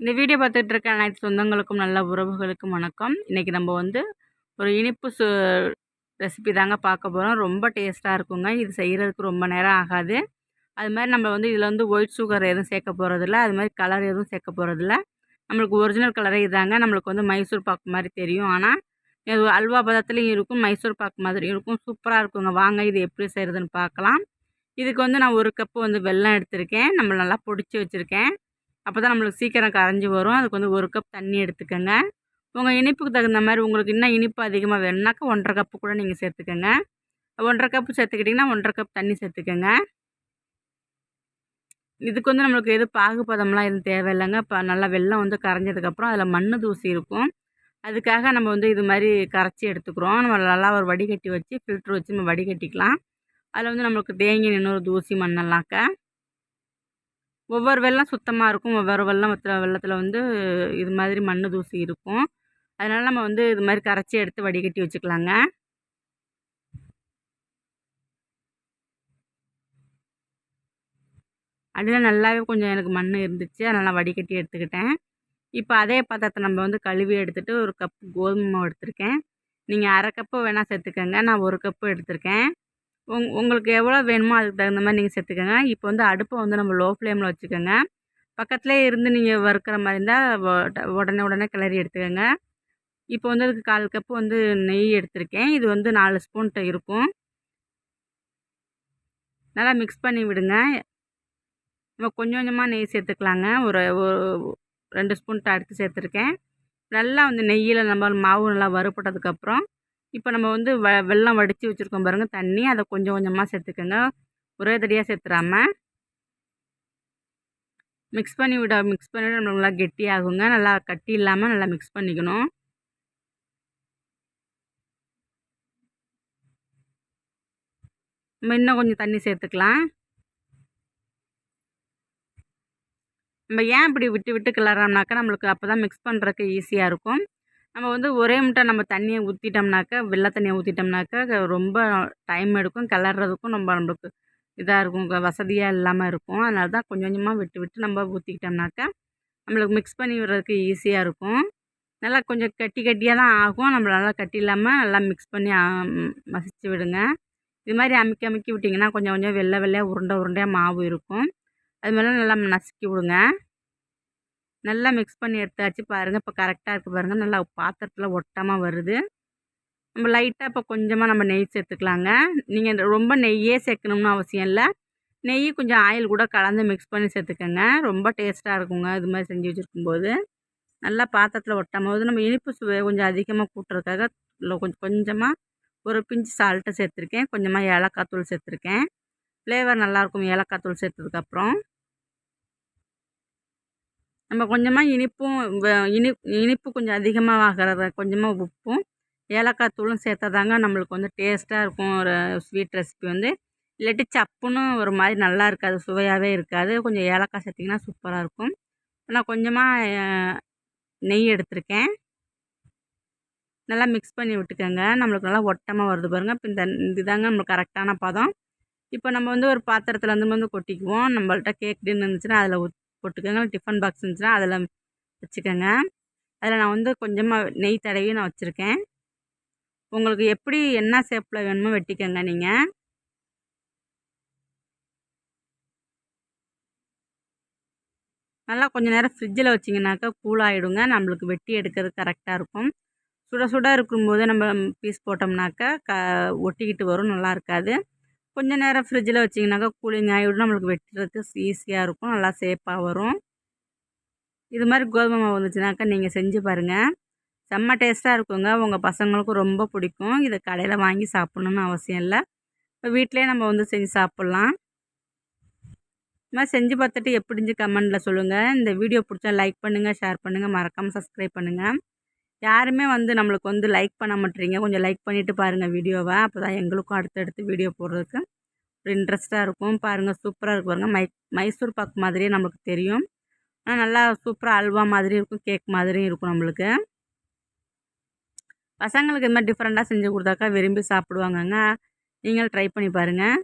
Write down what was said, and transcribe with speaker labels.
Speaker 1: இந்த வீடியோ பார்த்துட்டு இருக்க அனைத்து சொந்தங்களுக்கும் நல்ல உறவுகளுக்கும் வணக்கம். இன்றைக்கி நம்ம வந்து ஒரு இனிப்பு சு ரெசிபி தாங்க பார்க்க போகிறோம் ரொம்ப டேஸ்ட்டாக இருக்குங்க. இது செய்கிறதுக்கு ரொம்ப நேரம் ஆகாது. அது மாதிரி நம்ம வந்து இதில் வந்து ஒயிட் சுகர் எதுவும் சேர்க்க போகிறதில்ல அது மாதிரி கலர் எதுவும் சேர்க்க போகிறதில்ல நம்மளுக்கு ஒரிஜினல் கலரே இதாங்க. நம்மளுக்கு வந்து மைசூர் பாக்கு மாதிரி தெரியும். ஆனால் இது அல்வா பதத்துலேயும் இருக்கும் மைசூர் பாக்கு மாதிரி இருக்கும். சூப்பராக இருக்குங்க. வாங்க இது எப்படி செய்கிறதுன்னு பார்க்கலாம். இதுக்கு வந்து நான் ஒரு கப்பு வந்து வெல்லம் எடுத்திருக்கேன். நம்ம நல்லா பொடிச்சு வச்சுருக்கேன். அப்போ தான் நம்மளுக்கு சீக்கிரம் கரைஞ்சி வரும். அதுக்கு வந்து ஒரு கப் தண்ணி எடுத்துக்கோங்க. உங்கள் இனிப்புக்கு தகுந்த மாதிரி உங்களுக்கு இன்னும் இனிப்பு அதிகமாக வேணும்னாக்கா ஒன்றரை கப்பு கூட நீங்கள் சேர்த்துக்கோங்க. ஒன்றரை கப்பு சேர்த்துக்கிட்டிங்கன்னா ஒன்றரை கப் தண்ணி சேர்த்துக்கோங்க. இதுக்கு வந்து நம்மளுக்கு எது பாகுபதம்லாம் எதுவும் தேவையில்லைங்க. இப்போ நல்லா வெள்ளம் வந்து கரைஞ்சதுக்கப்புறம் அதில் மண் தூசி இருக்கும். அதுக்காக நம்ம வந்து இது மாதிரி கரைச்சி எடுத்துக்கிறோம். நம்ம நல்லா ஒரு வடிகட்டி வச்சு ஃபில்ட்ரு வச்சு நம்ம வடிகட்டிக்கலாம். அதில் வந்து நம்மளுக்கு தேங்கி நின்று ஒரு தூசி மண்ணெல்லாக்க ஒவ்வொரு வெள்ளம் சுத்தமாக இருக்கும். ஒவ்வொரு வெள்ளம் வெள்ளத்தில் வந்து இது மாதிரி மண் தூசி இருக்கும். அதனால் நம்ம வந்து இது மாதிரி கரைச்சி எடுத்து வடிகட்டி வச்சுக்கலாங்க. அடியில் நல்லாவே கொஞ்சம் எனக்கு மண் இருந்துச்சு. அதனால் நான் வடிகட்டி எடுத்துக்கிட்டேன். இப்போ அதே பாத்திரத்தை நம்ம வந்து கழுவி எடுத்துகிட்டு ஒரு கப்பு கோதுமை மாவு எடுத்திருக்கேன். நீங்கள் அரை கப்பு வேணால் சேர்த்துக்கோங்க. நான் ஒரு கப்பு எடுத்திருக்கேன். உங் உங்களுக்கு எவ்வளோ வேணுமோ அதுக்கு தகுந்த மாதிரி நீங்கள் சேர்த்துக்கோங்க. இப்போ வந்து அடுப்பை வந்து நம்ம லோ ஃப்ளேமில் வச்சுக்கோங்க. பக்கத்துலேயே இருந்து நீங்கள் வறுக்கிற மாதிரி இருந்தால் உடனே உடனே கிளறி எடுத்துக்கோங்க. இப்போ வந்து அதுக்கு கால் கப்பு வந்து நெய் எடுத்திருக்கேன். இது வந்து நாலு ஸ்பூன்கிட்ட இருக்கும். நல்லா மிக்ஸ் பண்ணி விடுங்க. நம்ம கொஞ்சம் கொஞ்சமாக நெய் சேர்த்துக்கலாங்க. ஒரு ரெண்டு ஸ்பூன்கிட்ட அடுத்து சேர்த்துருக்கேன். நல்லா வந்து நெய்யில் நம்ம மாவு நல்லா வறுப்பட்டதுக்கப்புறம் இப்போ நம்ம வந்து வ வெள்ளம் வடித்து வச்சுருக்கோம் பாருங்கள் தண்ணி அதை கொஞ்சம் கொஞ்சமாக சேர்த்துக்கோங்க. ஒரே தடியாக சேர்த்துறாம. மிக்ஸ் பண்ணி விட மிக்ஸ் பண்ணிவிட்டு நம்ம நல்லா கெட்டியாகுங்க. நல்லா கட்டி இல்லாமல் நல்லா மிக்ஸ் பண்ணிக்கணும். நம்ம இன்னும் கொஞ்சம் தண்ணி சேர்த்துக்கலாம். நம்ம ஏன் இப்படி விட்டு விட்டு கிளறோம்னாக்கா நம்மளுக்கு அப்போ தான் மிக்ஸ் பண்ணுறதுக்கு ஈஸியாக இருக்கும். நம்ம வந்து ஒரே முட்டை நம்ம தண்ணியை ஊற்றிட்டோம்னாக்கா வெள்ளை தண்ணியை ஊற்றிட்டோம்னாக்கா ரொம்ப டைம் எடுக்கும். கிளறதுக்கும் நம்ம நம்மளுக்கு இதாக இருக்கும். வசதியாக இல்லாமல் இருக்கும். அதனால தான் கொஞ்சம் கொஞ்சமாக விட்டு விட்டு நம்ம ஊற்றிக்கிட்டோம்னாக்கா நம்மளுக்கு மிக்ஸ் பண்ணி விடுறதுக்கு ஈஸியாக இருக்கும். நல்லா கொஞ்சம் கட்டி கட்டியாக தான் ஆகும். நம்மள நல்லா கட்டி இல்லாமல் நல்லா மிக்ஸ் பண்ணி மசிச்சு விடுங்க. இது மாதிரி அமுக்கி அமுக்கி விட்டிங்கன்னா கொஞ்சம் கொஞ்சம் வெள்ளை வெள்ளையாக உருண்டை உருண்டையாக மாவு இருக்கும். அது மாதிரிலாம் நல்லா நசுக்கி விடுங்க. நல்லா மிக்ஸ் பண்ணி எடுத்தாச்சு பாருங்கள் இப்போ கரெக்டாக இருக்குது பாருங்கள் நல்லா பாத்திரத்தில் ஒட்டாமல் வருது. நம்ம லைட்டாக இப்போ கொஞ்சமாக நம்ம நெய் சேர்த்துக்கலாங்க. நீங்கள் ரொம்ப நெய்யே சேர்க்கணும்னு அவசியம் இல்லை. நெய் கொஞ்சம் ஆயில் கூட கலந்து மிக்ஸ் பண்ணி சேர்த்துக்கோங்க. ரொம்ப டேஸ்ட்டாக இருக்குங்க. இது மாதிரி செஞ்சு வச்சுருக்கும்போது. நல்லா பாத்திரத்தில் ஒட்டாமல் போது நம்ம இனிப்பு சுவை கொஞ்சம் அதிகமாக கூட்டுறதுக்காக கொஞ்சம் கொஞ்சமாக ஒரு பிஞ்சு சால்ட்டை சேர்த்துருக்கேன். கொஞ்சமாக ஏலக்காய் தூள் சேர்த்துருக்கேன். ஃப்ளேவர் நல்லாயிருக்கும் ஏலக்காய் தூள் சேர்த்ததுக்கப்புறம் நம்ம கொஞ்சமாக இனிப்பும் இனி இனிப்பு கொஞ்சம் அதிகமாக ஆகிறத கொஞ்சமாக உப்பும் ஏலக்காய் தூளும் சேர்த்தா தாங்க நம்மளுக்கு வந்து டேஸ்ட்டாக இருக்கும். ஒரு ஸ்வீட் ரெசிபி வந்து. இல்லாட்டி சப்புன்னு ஒரு மாதிரி நல்லா இருக்காது சுவையாகவே இருக்காது. கொஞ்சம் ஏலக்காய் சேர்த்திங்கன்னா சூப்பராக இருக்கும். நான் கொஞ்சமாக நெய் எடுத்திருக்கேன். நல்லா மிக்ஸ் பண்ணி விட்டுக்கோங்க. நம்மளுக்கு நல்லா ஒட்டமாக வருது பாருங்கள் இப்போ இந்த இதுதாங்க நம்மளுக்கு கரெக்டான பதம். இப்போ நம்ம வந்து ஒரு பாத்திரத்தில் வந்து வந்து கொட்டிக்குவோம். நம்மள்ட்ட கேக் டின்னு இருந்துச்சுன்னா அதில் போட்டுக்கோங்க. டிஃபன் பாக்ஸ் இருந்துச்சுன்னா அதில் வச்சுக்கோங்க. அதில் நான் வந்து கொஞ்சமாக நெய் தடவி நான் வச்சுருக்கேன். உங்களுக்கு எப்படி என்ன ஷேப்பில் வேணுமோ வெட்டிக்கோங்க நீங்கள் நல்லா கொஞ்சம் நேரம் ஃப்ரிட்ஜில் வச்சிங்கனாக்கா கூலாகிடுங்க நம்மளுக்கு வெட்டி எடுக்கிறது கரெக்டாக இருக்கும். சுட சுட இருக்கும்போது நம்ம பீஸ் போட்டோம்னாக்கா க ஒட்டிக்கிட்டு வரும். நல்லா இருக்காது. கொஞ்சம் நேரம் ஃப்ரிட்ஜில் வச்சிங்கனாக்கா கூலிங் ஆகிவிடும் நம்மளுக்கு வெட்டுறதுக்கு ஈஸியாக இருக்கும். நல்லா சேஃபாக வரும். இது மாதிரி கோதுமை மாவு வந்துச்சுனாக்கா நீங்கள் செஞ்சு பாருங்கள் செம்ம டேஸ்ட்டாக இருக்குங்க. உங்கள் பசங்களுக்கும் ரொம்ப பிடிக்கும். இதை கடையில் வாங்கி சாப்பிட்ணுன்னு அவசியம் இல்லை. இப்போ வீட்டிலே நம்ம வந்து செஞ்சு சாப்பிட்லாம். இது மாதிரி செஞ்சு பார்த்துட்டு எப்படிஞ்சு கமெண்டில் சொல்லுங்கள் இந்த வீடியோ பிடிச்சா லைக் பண்ணுங்கள் ஷேர் பண்ணுங்கள் மறக்காமல் சப்ஸ்கிரைப் பண்ணுங்கள் யாருமே வந்து நம்மளுக்கு வந்து லைக் பண்ண மாட்டேறீங்க கொஞ்சம் லைக் பண்ணிவிட்டு பாருங்கள் வீடியோவை. அப்போ தான் எங்களுக்கும் அடுத்தடுத்து வீடியோ போடுறதுக்கு. ஒரு இன்ட்ரெஸ்ட்டாக இருக்கும். பாருங்கள் சூப்பராக இருக்கும் பாருங்கள் மை மைசூர் பாக் மாதிரியே நம்மளுக்கு தெரியும். ஆனால் நல்லா சூப்பராக அல்வா மாதிரி இருக்கும். கேக் மாதிரியும் இருக்கும் நம்மளுக்கு. பசங்களுக்கு இது மாதிரி டிஃப்ரெண்ட்டாக செஞ்சு கொடுத்தாக்கா விரும்பி சாப்பிடுவாங்கங்க. நீங்களும் ட்ரை பண்ணி பாருங்கள்